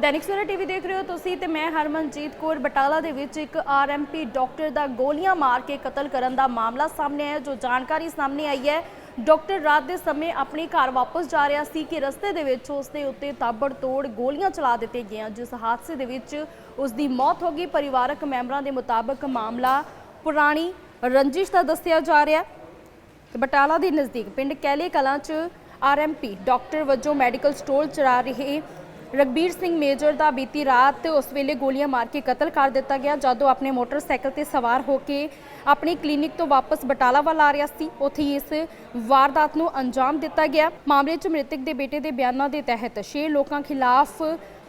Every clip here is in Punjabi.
ਦੈਨਿਕ ਸਵੇਰਾ ਟੀਵੀ ਦੇਖ ਰਹੇ ਹੋ ਤੁਸੀਂ ਤੇ ਮੈਂ ਹਰਮਨਜੀਤ ਕੌਰ ਬਟਾਲਾ ਦੇ ਵਿੱਚ ਇੱਕ ਆਰਐਮਪੀ ਡਾਕਟਰ ਦਾ ਗੋਲੀਆਂ ਮਾਰ ਕੇ ਕਤਲ ਕਰਨ ਦਾ ਮਾਮਲਾ ਸਾਹਮਣੇ ਆਇਆ, ਜੋ ਜਾਣਕਾਰੀ ਸਾਹਮਣੇ ਆਈ ਹੈ। ਡਾਕਟਰ ਰਾਤ ਦੇ ਸਮੇਂ ਆਪਣੇ ਘਰ ਵਾਪਸ ਜਾ ਰਿਹਾ ਸੀ ਕਿ ਰਸਤੇ ਦੇ ਵਿੱਚ ਉਸ ਦੇ ਉੱਤੇ ਤਾਬੜਤੋੜ ਗੋਲੀਆਂ ਚਲਾ ਦਿੱਤੇ ਗਈਆਂ, ਜਿਸ ਹਾਦਸੇ ਦੇ ਵਿੱਚ ਉਸ ਦੀ ਮੌਤ ਹੋ ਗਈ। ਪਰਿਵਾਰਕ ਮੈਂਬਰਾਂ ਦੇ ਮੁਤਾਬਕ ਮਾਮਲਾ ਪੁਰਾਣੀ ਰੰਜਿਸ਼ ਦਾ ਦੱਸਿਆ ਜਾ ਰਿਹਾ। ਬਟਾਲਾ ਦੇ ਨਜ਼ਦੀਕ ਪਿੰਡ ਕੈਲੇ ਕਲਾਂ 'ਚ ਆਰਐਮਪੀ ਡਾਕਟਰ ਵਜੋਂ ਮੈਡੀਕਲ ਸਟੋਰ ਚਲਾ ਰਹੇ ਰਗਬੀਰ ਸਿੰਘ ਮੇਜਰ ਦਾ ਬੀਤੀ ਰਾਤ ਉਸ ਵੇਲੇ ਗੋਲੀਆਂ ਮਾਰ ਕੇ ਕਤਲ ਕਰ ਦਿੱਤਾ ਗਿਆ, ਜਦੋਂ ਆਪਣੇ ਮੋਟਰਸਾਈਕਲ ਤੇ ਸਵਾਰ ਹੋ ਕੇ ਆਪਣੇ ਕਲੀਨਿਕ ਤੋਂ ਵਾਪਸ ਬਟਾਲਾ ਵੱਲ ਆ ਰਿਹਾ ਸੀ। ਉੱਥੇ ਹੀ ਇਸ ਵਾਰਦਾਤ ਨੂੰ ਅੰਜਾਮ ਦਿੱਤਾ ਗਿਆ। ਮਾਮਲੇ 'ਚ ਮ੍ਰਿਤਕ ਦੇ ਬੇਟੇ ਦੇ ਬਿਆਨਾਂ ਦੇ ਤਹਿਤ 6 ਲੋਕਾਂ ਖਿਲਾਫ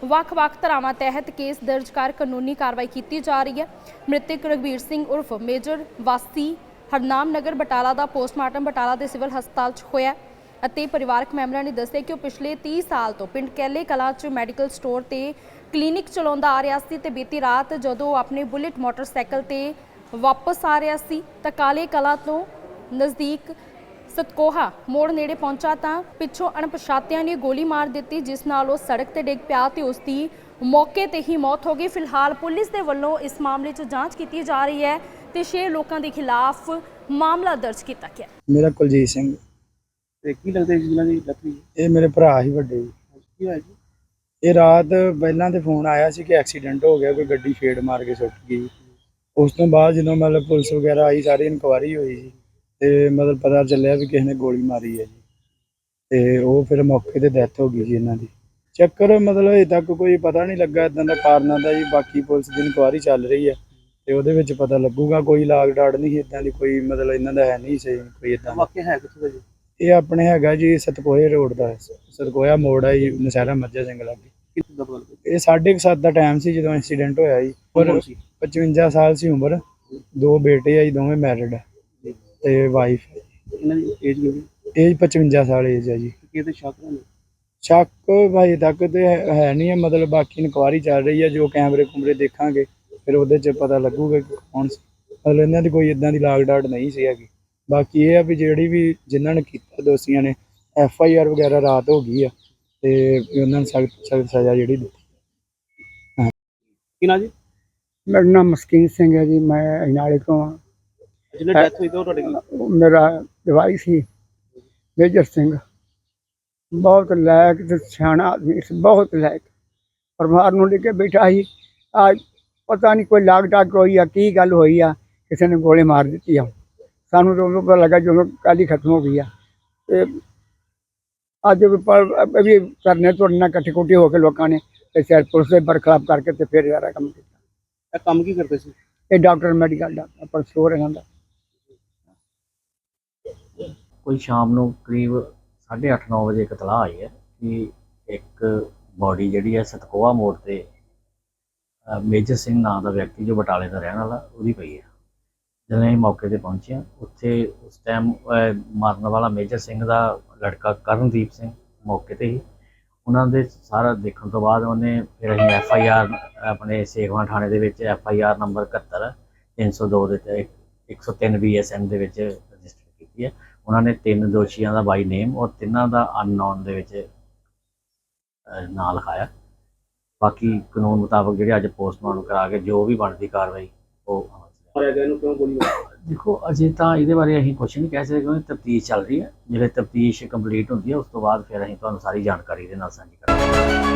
ਵੱਖ-ਵੱਖ ਧਾਰਾਵਾਂ ਤਹਿਤ ਕੇਸ ਦਰਜ ਕਰ ਕਾਨੂੰਨੀ ਕਾਰਵਾਈ ਕੀਤੀ ਜਾ ਰਹੀ ਹੈ। ਮ੍ਰਿਤਕ ਰਗਬੀਰ ਸਿੰਘ ਉਰਫ ਮੇਜਰ ਵਾਸੀ ਹਰਨਾਮ ਨਗਰ ਬਟਾਲਾ ਦਾ ਪੋਸਟਮਾਰਟਮ ਬਟਾਲਾ ਦੇ ਸਿਵਲ ਹਸਪਤਾਲ 'ਚ ਹੋਇਆ ਅਤੇ ਪਰਿਵਾਰਕ ਮੈਂਬਰਾਂ ਨੇ ਦੱਸਿਆ ਕਿ ਉਹ ਪਿਛਲੇ 30 ਸਾਲ ਤੋਂ ਪਿੰਡ ਕੈਲੇ ਕਲਾਂ 'ਚ ਮੈਡੀਕਲ ਸਟੋਰ ਤੇ ਕਲੀਨਿਕ ਚਲਾਉਂਦਾ ਆ ਰਿਹਾ ਸੀ ਤੇ ਬੀਤੀ ਰਾਤ ਜਦੋਂ ਉਹ ਆਪਣੇ ਬੁਲੇਟ ਮੋਟਰਸਾਈਕਲ ਤੇ ਵਾਪਸ ਆ ਰਿਹਾ ਸੀ ਤਾਂ ਕਾਲੇ ਕਲਾਂ ਤੋਂ ਨਜ਼ਦੀਕ ਸਤਕੋਹਾ ਮੋੜ ਨੇੜੇ ਪਹੁੰਚਾ ਤਾਂ ਪਿੱਛੋਂ ਅਣਪਛਾਤਿਆਂ ਨੇ ਗੋਲੀ ਮਾਰ ਦਿੱਤੀ, ਜਿਸ ਨਾਲ ਉਹ ਸੜਕ ਤੇ ਡਿੱਗ ਪਿਆ ਤੇ ਉਸ ਦੀ ਮੌਕੇ ਤੇ ਹੀ ਮੌਤ ਹੋ ਗਈ। ਫਿਲਹਾਲ ਪੁਲਿਸ ਦੇ ਵੱਲੋਂ ਇਸ ਮਾਮਲੇ 'ਚ ਜਾਂਚ ਕੀਤੀ ਜਾ ਰਹੀ ਹੈ ਤੇ ਛੇ ਲੋਕਾਂ ਦੇ ਖਿਲਾਫ ਮਾਮਲਾ ਦਰਜ ਕੀਤਾ ਗਿਆ। ਮੇਰਾ ਕੁਲਜੀਤ ਸਿੰਘ। ਤੇ ਕੀ ਲੱਗਦਾ ਜੀ ਜਿਨ੍ਹਾਂ ਦੀ ਡੈਥ ਹੋਈ? ਹੈ? ਇਹ ਮੇਰੇ ਭਰਾ ਹੀ ਵੱਡੇ ਜੀ। ਕੀ ਹੋਇਆ ਜੀ? ਇਹ ਰਾਤ ਪਹਿਲਾਂ ਤੇ ਫੋਨ ਆਇਆ ਸੀ ਕਿ ਐਕਸੀਡੈਂਟ ਹੋ ਗਿਆ ਕੋਈ ਗੱਡੀ ਫੇੜ ਮਾਰ ਕੇ ਸੁੱਟ ਗਈ। ਉਸ ਤੋਂ ਬਾਅਦ ਜਦੋਂ ਮਤਲਬ ਪੁਲਿਸ ਵਗੈਰਾ ਆਈ ਸਾਰੀ ਇਨਕੁਆਰੀ ਹੋਈ ਜੀ ਤੇ ਮਤਲਬ ਪਤਾ ਚੱਲਿਆ ਵੀ ਕਿਸੇ ਨੇ ਗੋਲੀ ਮਾਰੀ ਹੈ ਜੀ। ਤੇ ਉਹ ਫਿਰ ਮੌਕੇ ਤੇ ਡੈਥ ਹੋ ਗਈ ਜੀ ਇਹਨਾਂ ਦੀ। ਚੱਕਰ ਮਤਲਬ ਅਜੇ ਤੱਕ ਕੋਈ ਪਤਾ ਨਹੀਂ ਲੱਗਾ ਇਦਾਂ ਦਾ ਕਾਰਨਾਂ ਦਾ ਜੀ ਬਾਕੀ ਪੁਲਿਸ ਦੀ ਇਨਕੁਆਰੀ ਚੱਲ ਰਹੀ ਹੈ। ਤੇ ਉਹਦੇ ਵਿੱਚ ਪਤਾ ਲੱਗੂਗਾ ਕੋਈ ਲਾਗ ਡਾਟ ਨਹੀਂ ਇਦਾਂ ਦੀ ਕੋਈ ਮਤਲਬ ਇਹਨਾਂ ਦਾ ਹੈ ਨਹੀਂ ਸਹੀ ਕੋਈ ਇਦਾਂ ਵਾਕਿਆ ਹੈ ਕਿੱਥੇ ਦਾ ਜੀ? ਇਹ ਆਪਣੇ ਹੈਗਾ ਜੀ ਸਤਕੋਏ ਰੋਡ ਦਾ ਸਤਕੋਇਆ ਮੋੜ ਹੈ ਜੀ ਨਸ਼ਹਿਰਾ ਮੱਝਾ ਦਾ ਬਦਲ ਇਹ 7:30 ਦਾ ਟਾਈਮ ਸੀ ਜਦੋਂ ਐਕਸੀਡੈਂਟ ਹੋਇਆ ਜੀ। ਪਰ ਸੀ? 55 ਸਾਲ ਸੀ ਉਮਰ। ਦੋ ਬੇਟੇ ਆ ਜੀ ਦੋਵੇਂ ਮੈਰਿਡ ਜੀ। ਤੇ ਵਾਈਫ ਇਹਨਾਂ ਦੀ ਏਜ ਕਿੰਨੀ? ਏਜ 55 ਸਾਲ ਏਜ ਹੈ ਜੀ। ਸ਼ੱਕ ਨੇ ਸ਼ੱਕ ਭਾਈ ਤੱਕ ਤੇ ਹੈ ਹੈ ਨਹੀਂ ਹੈ ਮਤਲਬ ਬਾਕੀ ਇਨਕੁਆਰੀ ਚੱਲ ਰਹੀ ਹੈ ਜੋ ਕੈਮਰੇ ਕੁਮਰੇ ਦੇਖਾਂਗੇ ਫਿਰ ਉਹਦੇ 'ਚ ਪਤਾ ਲੱਗੂਗਾ ਕਿ ਕੌਣ ਸੀ। ਮਤਲਬ ਇਹਨਾਂ ਦੀ ਕੋਈ ਇਦਾਂ ਦੀ ਲਾਗ ਡਾਟ ਨਹੀਂ ਸੀ ਹੈਗੀ। ਬਾਕੀ ਇਹ ਆ ਵੀ ਜਿਹੜੀ ਵੀ ਜਿਨ੍ਹਾਂ ਨੇ ਕੀਤਾ ਦੋਸ਼ੀਆਂ ਨੇ ਐਫ ਆਈ ਆਰ ਵਗੈਰਾ ਰਾਤ ਹੋ ਗਈ ਆ ਤੇ ਉਹਨਾਂ ਨੂੰ ਸਖਤ ਸਖਤ ਸਜ਼ਾ ਜਿਹੜੀ ਦਿੱਤੀ। ਕੀ ਨਾ ਜੀ? ਮੇਰਾ ਨਾਮ ਮਸਕੀਨ ਸਿੰਘ ਹੈ ਜੀ ਮੈਂ ਅਜਨਾਲੇ ਤੋਂ ਜਿਹਨੇ ਡੈਥ ਹੋਈ ਤਾਂ ਤੁਹਾਡੇ ਮੇਰਾ ਜਵਾਈ ਸੀ ਮੇਜਰ ਸਿੰਘ। ਬਹੁਤ ਲਾਇਕ ਤੇ ਸਿਆਣਾ ਆਦਮੀ ਸੀ ਬਹੁਤ ਲਾਇਕ। ਪਰਿਵਾਰ ਨੂੰ ਲੈ ਕੇ ਬੈਠਾ ਸੀ ਅੱਜ ਪਤਾ ਨਹੀਂ ਕੋਈ ਲਾਗ ਡਾਕ ਹੋਈ ਆ ਕੀ ਗੱਲ ਹੋਈ ਆ ਕਿਸੇ ਨੇ ਗੋਲੀ ਮਾਰ ਦਿੱਤੀ ਆ। ਸਾਨੂੰ ਤਾਂ ਉਦੋਂ ਪਤਾ ਲੱਗਾ ਜਦੋਂ ਕਾਲੀ ਖਤਮ ਹੋ ਗਈ ਆ। ਤੇ ਅੱਜ ਵੀ ਪਰ ਵੀ ਕਰਨੇ ਤੁਰਨਾ ਇਕੱਠੇ ਕੁੱਠੇ ਹੋ ਕੇ ਲੋਕਾਂ ਨੇ ਤੇ ਸ਼ਾਇਦ ਪੁਲਿਸ ਦੇ ਬਰਖਲਾਫ ਕਰਕੇ ਤੇ ਫਿਰ ਯਾਰਾ ਕੰਮ ਕੀਤਾ। ਇਹ ਕੰਮ ਕੀ ਕਰਦੇ ਸੀ? ਇਹ ਡਾਕਟਰ ਮੈਡੀਕਲ ਦਾ ਆਪਣਾ ਸਟੋਰ ਇਹਨਾਂ ਦਾ ਕੋਈ ਸ਼ਾਮ ਨੂੰ ਕਰੀਬ 8:30 ਵਜੇ ਇੱਕ ਇਤਲਾਹ ਆਈ ਹੈ ਕਿ ਇੱਕ ਬਾਡੀ ਜਿਹੜੀ ਹੈ ਸਤਕੋਆ ਮੋੜ ਤੇ ਮੇਜਰ ਸਿੰਘ ਨਾਂ ਦਾ ਵਿਅਕਤੀ ਜੋ ਬਟਾਲੇ ਦਾ ਰਹਿਣ ਵਾਲਾ ਉਹਦੀ ਪਈ ਹੈ। ਜਦੋਂ ਅਸੀਂ ਮੌਕੇ ਤੇ ਪਹੁੰਚੇ ਹਾਂ, ਉੱਥੇ ਉਸ ਟਾਈਮ ਮਾਰਨ ਵਾਲਾ ਮੇਜਰ ਸਿੰਘ ਦਾ ਲੜਕਾ ਕਰਨਦੀਪ ਸਿੰਘ ਮੌਕੇ ਤੇ ਹੀ। ਉਹਨਾਂ ਦੇ ਸਾਰਾ ਦੇਖਣ ਤੋਂ ਬਾਅਦ ਉਹਨੇ ਫਿਰ ਅਸੀਂ ਐਫ ਆਈ ਆਰ ਆਪਣੇ ਸੇਖਵਾਂ ਥਾਣੇ ਦੇ ਵਿੱਚ ਐਫ ਆਈ ਆਰ ਨੰਬਰ 71 302 ਦੇ ਤੇ 103 ਬੀ ਐਸ ਐਨ ਦੇ ਵਿੱਚ ਰਜਿਸਟਰ ਕੀਤੀ ਹੈ। ਉਹਨਾਂ ਨੇ ਤਿੰਨ ਦੋਸ਼ੀਆਂ ਦਾ ਬਾਈ ਨੇਮ ਔਰ ਤਿੰਨਾਂ ਦਾ ਅਨਨੋਨ ਦੇ ਵਿੱਚ ਅਹ, ਨਾਂ ਲਿਖਾਇਆ। ਬਾਕੀ ਕਾਨੂੰਨ ਮੁਤਾਬਕ ਜਿਹੜੇ ਅੱਜ ਪੋਸਟਮਾਰਟਮ ਕਰਾ ਕੇ ਜੋ ਵੀ ਬਣਦੀ ਕਾਰਵਾਈ ਉਹ ਮਾਰਿਆ ਗਿਆ, ਇਹਨੂੰ ਕਿਉਂ ਗੋਲੀ ਮਾਰੀ? ਦੇਖੋ, ਅਜੇ ਤਾਂ ਇਹਦੇ ਬਾਰੇ ਅਸੀਂ ਕੁਝ ਨਹੀਂ ਕਹਿ ਸਕਦੇ, ਕਿਉਂਕਿ ਤਫਤੀਸ਼ ਚੱਲ ਰਹੀ ਹੈ। ਜਿਹੜੇ ਤਫਤੀਸ਼ ਕੰਪਲੀਟ ਹੁੰਦੀ ਹੈ, ਉਸ ਤੋਂ ਬਾਅਦ ਫਿਰ ਅਸੀਂ ਤੁਹਾਨੂੰ ਸਾਰੀ ਜਾਣਕਾਰੀ ਦੇ ਨਾਲ ਸਾਂਝੀ ਕਰਾਂਗੇ।